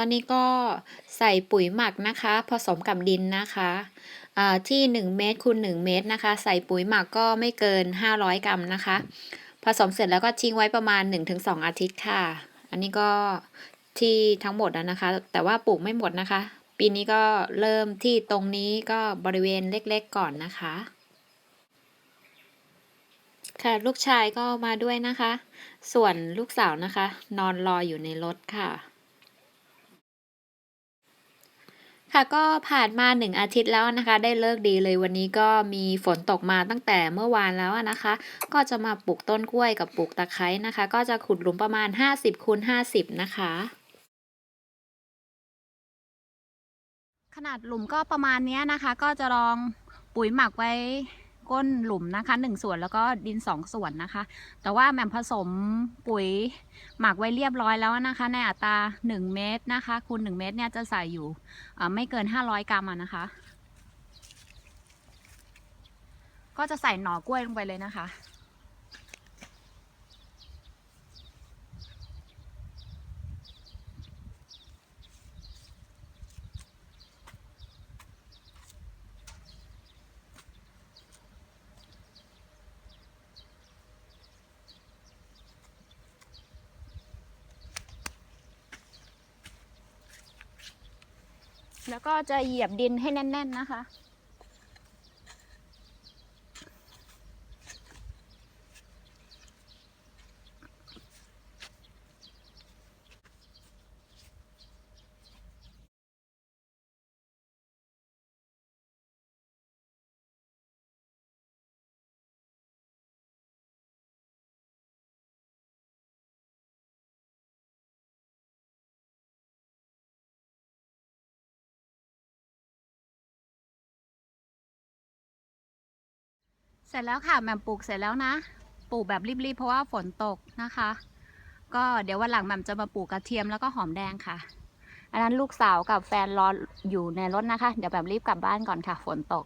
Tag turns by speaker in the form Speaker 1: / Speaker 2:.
Speaker 1: ตอนนี้ก็ใส่ปุ๋ยหมักนะคะ ผสมกับดินนะคะอ่าที่ 1 เมตรคูณ1เมตรนะคะ ใส่ปุ๋ยหมักก็ไม่เกิน 500 กรัมนะคะ ผสมเสร็จแล้วก็ทิ้งไว้ประมาณ 1-2 อาทิตย์ค่ะ อันนี้ก็ที่ทั้งหมดแล้วนะคะ แต่ว่าปลูกไม่หมดนะคะ ปีนี้ก็เริ่มที่ตรงนี้ก็บริเวณเล็กๆก่อนนะคะ ค่ะลูกชายก็มาด้วยนะคะ ส่วนลูกสาวนะคะ นอนรออยู่ในรถค่ะ ค่ะก็ผ่านมาหนึ่งอาทิตย์แล้วนะคะ ได้เลิกดีเลยวันนี้ก็มีฝนตกมาตั้งแต่เมื่อวานแล้วนะคะ ก็จะมาปลูกต้นกล้วยกับปลูกตะไคร้นะคะ ก็จะขุดหลุมประมาณ 50คูณ50 นะคะ
Speaker 2: ขนาดหลุมก็ประมาณเนี้ยนะคะ ก็จะลองปุ๋ยหมักไว้ ก้นหลุมนะคะหนึ่งส่วนแล้วก็ดินสองส่วนนะคะ แต่ว่าแหม่มผสมปุ๋ยหมักไว้เรียบร้อยแล้วนะคะ ในอัตรา 1 เมตรนะคะคูณ 1 เมตรเนี่ยจะใส่อยู่ไม่เกิน 500 กรัมนะคะ ก็จะใส่หน่อกล้วยลงไปเลยนะคะ แล้วก็จะเหยียบดินให้แน่น ๆ นะคะ เสร็จแล้วค่ะแหม่มปลูกเสร็จแล้วนะ ปลูกแบบรีบๆเพราะว่าฝนตกนะคะ ก็เดี๋ยววันหลังแหม่มจะมาปลูกกระเทียมแล้วก็หอมแดงค่ะ อันนั้นลูกสาวกับแฟนรออยู่ในรถนะคะ เดี๋ยวแบบรีบกลับบ้านก่อนค่ะ ฝนตก